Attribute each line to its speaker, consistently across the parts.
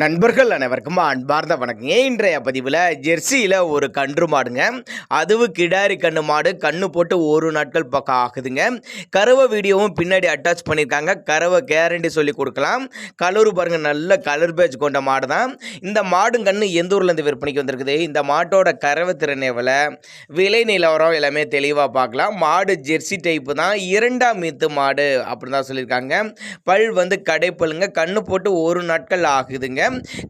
Speaker 1: நண்பர்கள் அனைவருக்கும் அன்பார்ந்த வணக்கங்க. இன்றைய பதிவில் ஜெர்சியில் ஒரு கன்று மாடுங்க. அதுவும் கிடாரி கன்று மாடு. கன்று போட்டு ஒரு நாட்கள் பக்கம் ஆகுதுங்க. கறவை வீடியோவும் பின்னாடி அட்டாச் பண்ணியிருக்காங்க கறவை கேரண்டி சொல்லி கொடுக்கலாம். கலர் பாருங்கள் நல்ல கலர் பேஜ் கொண்ட மாடு தான் இந்த மாடும் கன்று எந்த ஊர்லேருந்து விற்பனைக்கு வந்திருக்குது? இந்த மாட்டோட கறவை திறன் எவ்வளோ? விலை நிலவரம் எல்லாமே தெளிவாக பார்க்கலாம். மாடு ஜெர்சி டைப்பு தான். இரண்டாம் மீத்து மாடு அப்படின்னு தான் சொல்லியிருக்காங்க. பல் வந்து கடைப்பழுங்க கன்று போட்டு ஒரு நாட்கள் ஆகுதுங்க.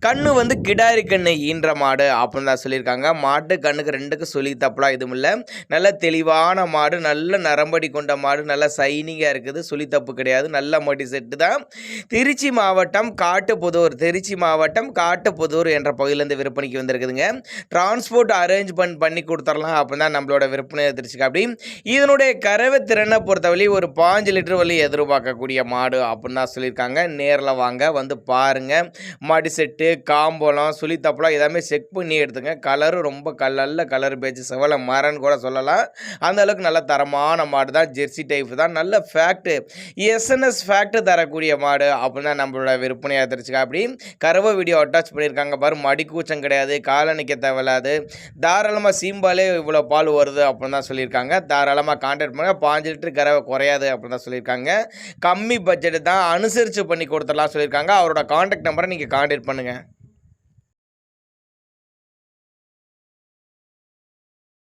Speaker 1: கண்ணு வந்து கிடாரி கண்ணு ஈன்ற மாடு அப்படின்னு தான் சொல்லியிருக்காங்க. மாட்டு கண்ணுக்கு ரெண்டுக்கு சொல்லி தப்பலாம் எதுவும் இல்லை. நல்ல தெளிவான மாடு நல்ல நரம்படி கொண்ட மாடு நல்ல சைனிங்காக இருக்குது. சொல்லி தப்பு கிடையாது. நல்ல மடி செட்டு தான். திருச்சி மாவட்டம் காட்டுப்புதூர் திருச்சி மாவட்டம் காட்டுப்புதூர் என்ற பகுதியிலேருந்து விற்பனைக்கு வந்திருக்குதுங்க. டிரான்ஸ்போர்ட் அரேஞ்ச்மெண்ட் பண்ணி கொடுத்துடலாம் அப்படின்னா நம்மளோட விற்பனை திருச்சிக்கு அப்படி. இதனுடைய கறவை திறனை பொறுத்தவரை ஒரு பாஞ்சு லிட்டர் வழி எதிர்பார்க்கக்கூடிய மாடு அப்படின்னு தான் சொல்லியிருக்காங்க. நேரில் வாங்க வந்து பாருங்கள் மடி செட்டு காம்பளம் சுழித்தப்பளம் எல்லாமே செக் பண்ணி எடுத்துங்க. கலரும் ரொம்ப கல் நல்ல கலர் பேச்சு செவல மரன்னு கூட சொல்லலாம். அந்த அளவுக்கு நல்ல தரமான மாடு தான். ஜெர்சி டைப் தான். நல்ல ஃபேக்ட்டு எஸ்என்எஸ் ஃபேக்ட் தரக்கூடிய மாடு அப்படின்னு தான் நம்மளோட விற்பனையாக தெரிச்சுக்கா அப்படி கறவை வீடியோ அட்டாச் பண்ணியிருக்காங்க. பாரு மடிக்கூச்சம் கிடையாது காலை நிற்க தேவையில்லாது தாராளமாக சீம்பாலே இவ்வளோ பால் வருது அப்படின்னு தான் சொல்லியிருக்காங்க. தாராளமாக கான்டாக்ட் பண்ணுங்க. பாஞ்சு லிட்டர் கறவை குறையாது அப்படின்னு தான் சொல்லியிருக்காங்க. கம்மி பட்ஜெட் தான். அனுசரித்து பண்ணி கொடுத்துடலாம் சொல்லியிருக்காங்க. அவரோட கான்டாக்ட் நம்பரை நீங்கள் கான்டாக்ட் பண்ணுங்கள்